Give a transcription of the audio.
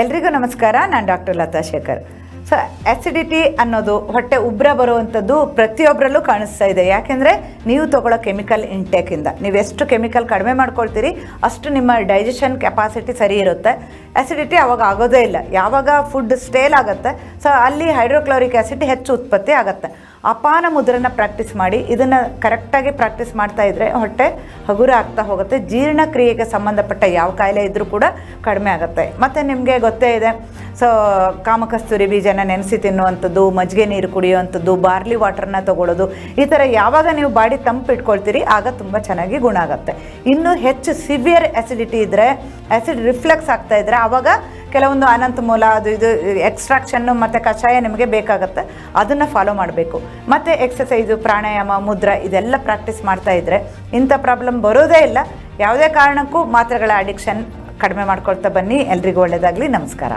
ಎಲ್ರಿಗೂ ನಮಸ್ಕಾರ. ನಾನು doctor Latha Shekhar. So acidity ಅನ್ನೋದು ಹೊಟ್ಟೆ ಉಬ್ಬರ ಬರುವಂಥದ್ದು ಪ್ರತಿಯೊಬ್ಬರಲ್ಲೂ ಕಾಣಿಸ್ತಾ ಇದೆ. ಯಾಕೆಂದರೆ ನೀವು ತಗೊಳ್ಳೋ ಕೆಮಿಕಲ್ ಇಂಟೇಕಿಂದ ನೀವು ಎಷ್ಟು ಕೆಮಿಕಲ್ ಕಡಿಮೆ ಮಾಡ್ಕೊಳ್ತೀರಿ, ಅಷ್ಟು ನಿಮ್ಮ ಡೈಜೆಷನ್ ಕೆಪಾಸಿಟಿ ಸರಿ ಇರುತ್ತೆ. ಆ್ಯಸಿಡಿಟಿ ಅವಾಗ ಆಗೋದೇ ಇಲ್ಲ. ಯಾವಾಗ ಫುಡ್ ಸ್ಟೇಲ್ ಆಗುತ್ತೆ ಸೊ ಅಲ್ಲಿ ಹೈಡ್ರೋಕ್ಲೋರಿಕ್ ಆ್ಯಸಿಡ್ ಹೆಚ್ಚು ಉತ್ಪತ್ತಿ ಆಗುತ್ತೆ. ಅಪಾನ ಮುದ್ರನ ಪ್ರಾಕ್ಟೀಸ್ ಮಾಡಿ, ಇದನ್ನು ಕರೆಕ್ಟಾಗಿ ಪ್ರಾಕ್ಟೀಸ್ ಮಾಡ್ತಾ ಇದ್ದರೆ ಹೊಟ್ಟೆ ಹಗುರ ಆಗ್ತಾ ಹೋಗುತ್ತೆ. ಜೀರ್ಣಕ್ರಿಯೆಗೆ ಸಂಬಂಧಪಟ್ಟ ಯಾವ ಕಾಯಿಲೆ ಇದ್ದರೂ ಕೂಡ ಕಡಿಮೆ ಆಗುತ್ತೆ. ಮತ್ತು ನಿಮಗೆ ಗೊತ್ತೇ ಇದೆ ಸೊ ಕಾಮಕಸ್ತೂರಿ ಬೀಜನ ನೆನೆಸಿ ತಿನ್ನುವಂಥದ್ದು, ಮಜ್ಜಿಗೆ ನೀರು ಕುಡಿಯುವಂಥದ್ದು, ಬಾರ್ಲಿ ವಾಟರ್ನ ತಗೊಳ್ಳೋದು ಈ ಥರ ಯಾವಾಗ ನೀವು ಬಾಡಿ ತಂಪು ಇಟ್ಕೊಳ್ತೀರಿ, ಆಗ ತುಂಬ ಚೆನ್ನಾಗಿ ಗುಣ ಆಗುತ್ತೆ. ಇನ್ನೂ ಹೆಚ್ಚು ಸಿವಿಯರ್ ಆ್ಯಸಿಡಿಟಿ ಇದ್ದರೆ ಆ್ಯಸಿಡ್ ರಿಫ್ಲೆಕ್ಸ್ ಆಗ್ತಾ ಇದ್ದರೆ ಆವಾಗ ಕೆಲವೊಂದು ಅನಂತ ಮೂಲ, ಅದು ಇದು ಎಕ್ಸ್ಟ್ರಾಕ್ಷನ್ನು ಮತ್ತು ಕಷಾಯ ನಿಮಗೆ ಬೇಕಾಗುತ್ತೆ. ಅದನ್ನು ಫಾಲೋ ಮಾಡಬೇಕು. ಮತ್ತು ಎಕ್ಸಸೈಸು ಪ್ರಾಣಾಯಾಮ, ಮುದ್ರ, ಇದೆಲ್ಲ ಪ್ರಾಕ್ಟೀಸ್ ಮಾಡ್ತಾ ಇದ್ದರೆ ಇಂಥ ಪ್ರಾಬ್ಲಮ್ ಬರೋದೇ ಇಲ್ಲ. ಯಾವುದೇ ಕಾರಣಕ್ಕೂ ಮಾತ್ರೆಗಳ ಅಡಿಕ್ಷನ್ ಕಡಿಮೆ ಮಾಡ್ಕೊಳ್ತಾ ಬನ್ನಿ. ಎಲ್ರಿಗೂ ಒಳ್ಳೆಯದಾಗಲಿ ನಮಸ್ಕಾರ.